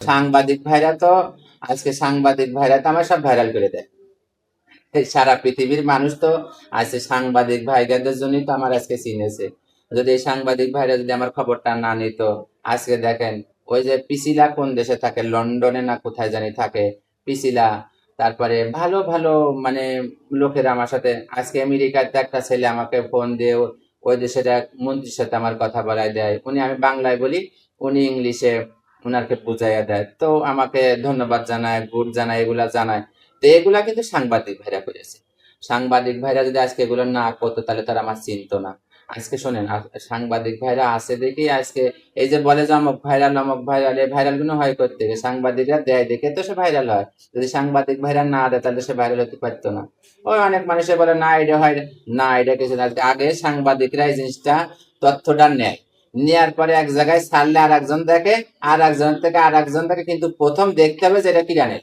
সাংবাদিক ভাইরা তো, আজকে সাংবাদিক ভাইরা তো আমার সব ভাইরাল করে দেয়। সারা পৃথিবীর মানুষ তো আজকে সাংবাদিক ভাইদের জন্যই তো আমার আজকে চিনেছে যদি এই সাংবাদিক ভাইরা যদি আমার খবরটা না নিত, আজকে দেখেন, ওই যে পিসিলা কোন দেশে থাকে, লন্ডনে না কোথায় জানি থাকে, পিসিলা, তারপরে ভালো ভালো মানে লোকেরা আমার সাথে, আজকে আমেরিকাতে একটা ছেলে আমাকে ফোন দিয়ে ওই দেশের এক মন্ত্রীর সাথে আমার কথা বলাই দেয়। উনি আমি বাংলায় বলি, উনি ইংলিশে ওনাকে বুঝাইয়া দেয়। তো আমাকে ধন্যবাদ জানায়, গুড জানায়, এগুলা জানায়। তো এগুলা কিন্তু সাংবাদিক ভাইরা করেছে সাংবাদিক ভাইরা যদি আজকে এগুলো না করতো, তাহলে তারা আমার চিনতো না। আজকে শোনেন সাংবাদিক ভাইরা আছে দেখি, আজকে এই যে বলে যে অমুক ভাইরাল অমুক ভাইরাল, এই ভাইরালগুলো হয় করতে গিয়ে সাংবাদিকরা দেয়, দেখে তো সে ভাইরাল হয়। যদি সাংবাদিক ভাইরা না দেয়, তাহলে সে ভাইরাল হতে পারতো না। ওই অনেক মানুষে বলে, না, এটা হয় না। এটা কিছু আগে সাংবাদিকরা এই জিনিসটা, তথ্যটা নেয়। নেয়ার পরে এক জায়গায় ছাড়লে আর একজন দেখে আর একজন থেকে আর একজন দেখে, কিন্তু প্রথম দেখতে হবে যে এটা কি জানে।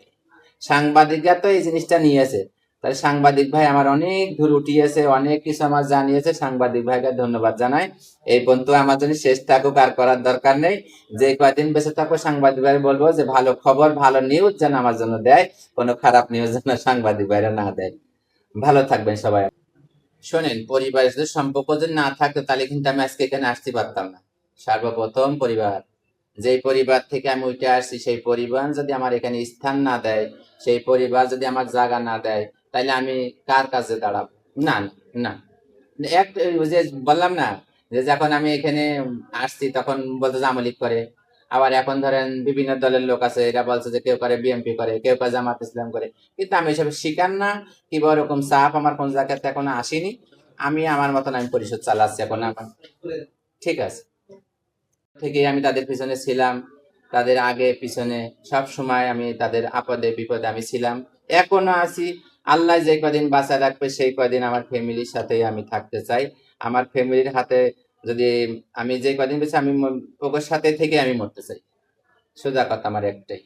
সাংবাদিকরা তো এই জিনিসটা নিয়েছে। তাহলে সাংবাদিক ভাই আমার অনেক দূর উঠিয়েছে, অনেক কিছু আমার জানিয়েছে। সাংবাদিক ভাইকে ধন্যবাদ জানাই। এই পর্যন্ত আমার জন্য শেষ থাকুক, আর করার দরকার নেই। যে কয়দিন বেঁচে থাকব, সাংবাদিক ভাই বলব যে ভালো খবর, ভালো নিউজ যেন আমার জন্য দেয়, কোনো খারাপ নিউজ যেন সাংবাদিক ভাইরা না দেয়। ভালো থাকবেন সবাই। শোনেন, পরিবারের সম্পর্ক যদি না থাকতো তাহলে কিন্তু আমি আজকে এখানে আসতে পারতাম না। সর্বপ্রথম পরিবার। যেই পরিবার থেকে আমি উঠে আসছি, সেই পরিবার যদি আমার এখানে স্থান না দেয়, সেই পরিবার যদি আমার জায়গা না দেয় তাহলে আমি কার কাছে দাঁড়াবো? না না। এক, যে বললাম না, যে যখন আমি এখানে আসছি, তখন বলতে যে করে। আবার এখন ধরেন বিভিন্ন দলের লোক আছে, এরা বলছে যে কেউ করে বিএমপি করে, কেউ করে জামাত ইসলাম করে। কিন্তু আমি এসব শিকার না কিংবা ওরকম চাপ আমার কোন জায়গাতে এখনও আসেনি। আমি আমার মতন আমি পরিষদ চালাচ্ছি এখন আমার। ঠিক আছে? থেকে আমি তাদের পিছনে ছিলাম, তাদের আগে পিছনে। সব সময় আমি তাদের আপদে, বিপদে আমি ছিলাম। এখনও আছি। আল্লাহ যে কদিন বাঁচা রাখবে, সেই কদিন আমার ফ্যামিলির সাথেই আমি থাকতে চাই। আমার ফ্যামিলির হাতে যদি আমি যে কদিন বেশি আমি ওকে সাথে থেকে আমি মরতে চাই। সোজা কথা আমার একটাই।